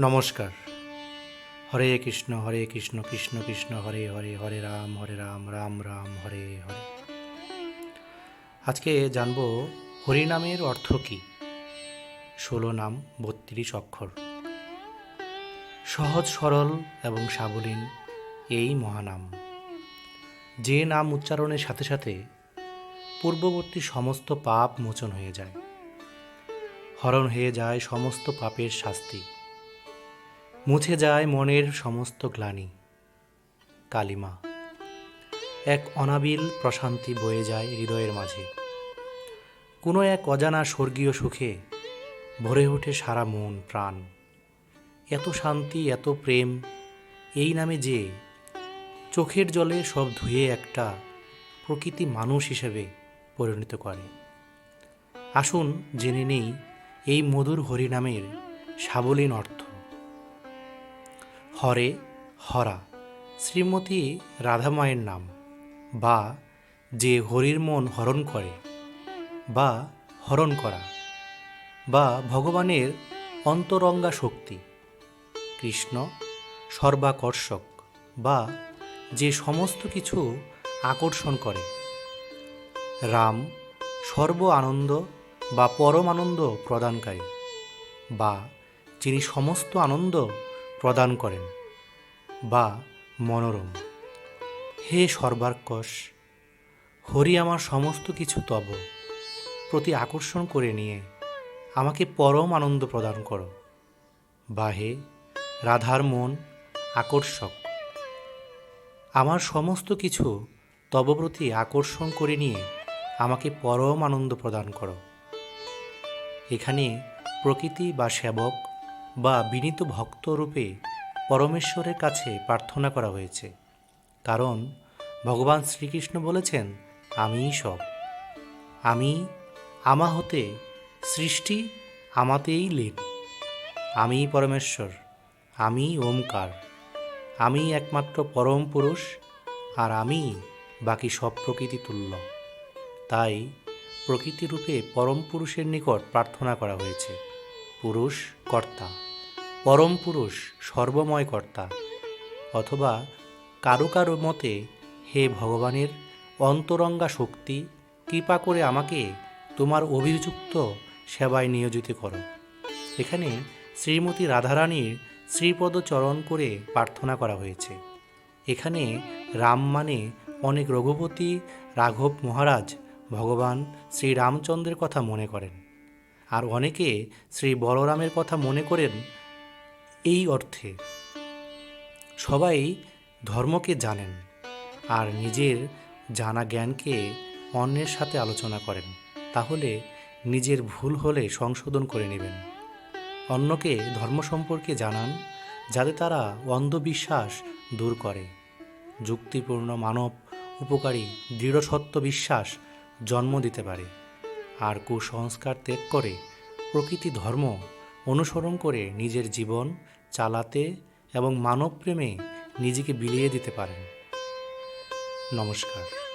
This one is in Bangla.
নমস্কার। হরে কৃষ্ণ হরে কৃষ্ণ কৃষ্ণ কৃষ্ণ, হরে হরে হরে রাম হরে রাম রাম রাম, হরে হরে। আজকে জানব হরিনামের অর্থ কী? ষোলো নাম, বত্রিশ অক্ষর। সহজ, সরল এবং সাবলীন এই মহানাম। যে নাম উচ্চারণের সাথে সাথে পূর্ববর্তী সমস্ত পাপ মোচন হয়ে যায়। হরণ হয়ে যায় সমস্ত পাপের শাস্তি। মুছে যায় মনের সমস্ত গ্লানি। কালিমা। এক অনাবিল প্রশান্তি বয়ে যায় হৃদয়ের মাঝে। কোনো এক অজানা স্বর্গীয় সুখে ভরে ওঠে সারা মন, প্রাণ। এত শান্তি, এত প্রেম, এই নামে যে চোখের জলে সব ধুয়ে একটা প্রকৃতি মানুষ হিসেবে পরিণত করে। আসুন জেনে নেই এই মধুর হরিনামের সাবলীন অর্থ। হরে হরা, শ্রীমতী রাধামায়ের নাম, বা যে হরির মন হরণ করে, বা হরণ করা, বা ভগবানের অন্তরঙ্গা শক্তি, কৃষ্ণ সর্বাকর্ষক, বা যে সমস্ত কিছু আকর্ষণ করে। রাম সর্ব আনন্দ বা পরম আনন্দ প্রদানকারী, বা যিনি সমস্ত আনন্দ প্রদান করেন বা মনোরম। হে সর্বার্কশ হরি আমার সমস্ত কিছু তব। প্রতি আকর্ষণ করে নিয়ে আমাকে পরম আনন্দ প্রদান করো। বা হে রাধার মন আকর্ষক, আমার সমস্ত কিছু তব প্রতি আকর্ষণ করে নিয়ে আমাকে পরম আনন্দ প্রদান করো। এখানে প্রকৃতি বা সেবক বা বিনীত ভক্তরূপে পরমেশ্বরের কাছে প্রার্থনা করা হয়েছে। কারণ ভগবান শ্রীকৃষ্ণ বলেছেন, আমিই সব। আমি আমা হতে সৃষ্টি, আমাতেই লীন। আমি পরমেশ্বর আমি ওমকার। আমি একমাত্র পরম পুরুষ, আর আমি বাকি সব প্রকৃতি তুল্য। তাই প্রকৃতিরূপে পরম পুরুষের নিকট প্রার্থনা করা হয়েছে, পুরুষ কর্তা। পরম পুরুষ সর্বময় কর্তা অথবা কারও কারও মতে, হে ভগবানের অন্তরঙ্গা শক্তি, কৃপা করে আমাকে তোমার অভিযুক্ত সেবায় নিয়োজিত করো। এখানে শ্রীমতী রাধারানীর শ্রীপদ চরণ করে প্রার্থনা করা হয়েছে। এখানে রাম মানে অনেক রঘুপতি, রাঘব মহারাজ, ভগবান শ্রীরামচন্দ্রের কথা মনে করেন। আর অনেকে শ্রী বলরামের কথা মনে করেন এই অর্থে সবাই ধর্মকে জানেন আর নিজের জানা জ্ঞানকে অন্যের সাথে আলোচনা করেন। তাহলে নিজের ভুল হলে সংশোধন করে নেবেন। অন্যকে ধর্ম সম্পর্কে জানান যাতে তারা অন্ধবিশ্বাস দূর করে। যুক্তিপূর্ণ মানব উপকারী দৃঢ় সত্য বিশ্বাস জন্ম দিতে পারে। আর কুসংস্কার ত্যাগ করে প্রকৃতি ধর্ম অনুসরণ করে নিজের জীবন চালাতে এবং মানব প্রেমে নিজেকে বিলিয়ে দিতে পারেন। নমস্কার।